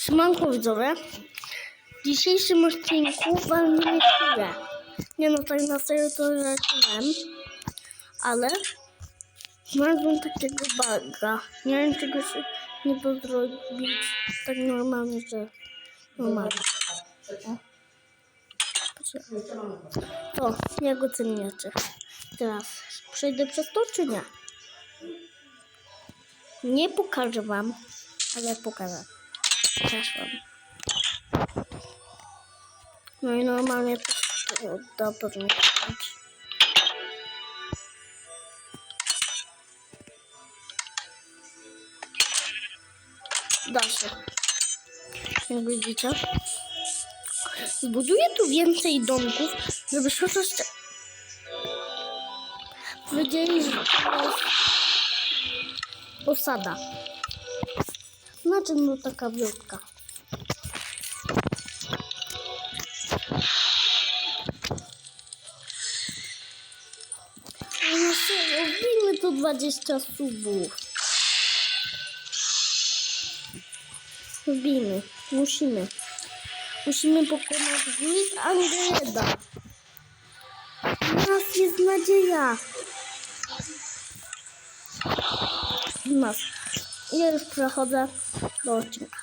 Siemanko widzowie. W dzisiejszym odcinku walnimy chwilę. Nie no, tak na serio to zaczynałem. Ale znalazłem takiego baga. Nie wiem czego się nie da zrobić tak normalnie, że normalnie. To, jak oceniacie? Teraz przejdę przez to czy nie? Nie pokażę wam, ale pokażę. Przeszłam. No i normalnie da pewnie kręcić. Da się. Jak widzicie. Zbuduję tu więcej domków, żeby chociaż... Powiedzieli, że to jest osada. Znaczy, no taka wioska. No serio, wbijmy tu 20 subów. Wbijmy, musimy. Musimy pokonać Grid Angreda. U nas jest nadzieja. Nas. Ja już przechodzę do odcinka.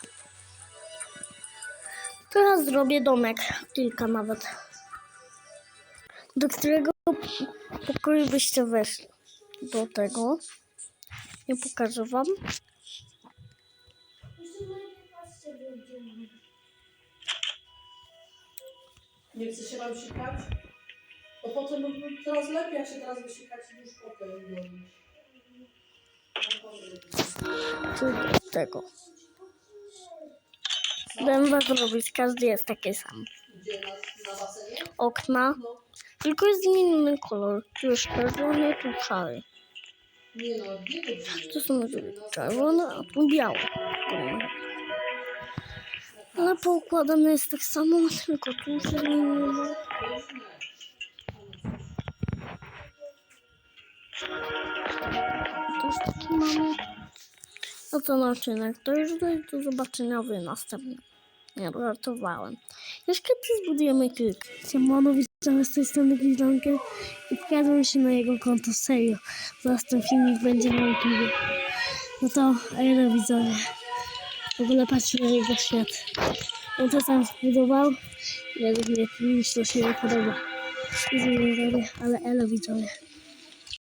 Teraz zrobię domek, kilka nawet, do którego pokoju byście weszli. Do tego. Nie pokażę wam. Nie chce się wam sikać? To potem coraz lepiej, jak się teraz wysikać już potem. Czy do tego. Będę was robić, każdy jest taki sam. Na, na? Okna, tylko jest zmieniony kolor. Tu jest czerwony, tu szary. Nie? To są czerwone, a tu białe. Ale poukładane jest tak samo, tylko tu się zmieniło. To już taki mamy. No to naczynek. To już do zobaczenia w następnym. Nie, żartowałem. Jeszcze ty zbudujemy kilka. Siemano, witam z tej strony Gliżankę i wkradłem się na jego konto, serio. Zaraz ten filmik będzie na YouTube. No to, elo widzowie. W ogóle patrzcie na jego świat. On to sam zbudował i według mnie mi to się nie podoba. Widzowie, ale elo widzowie.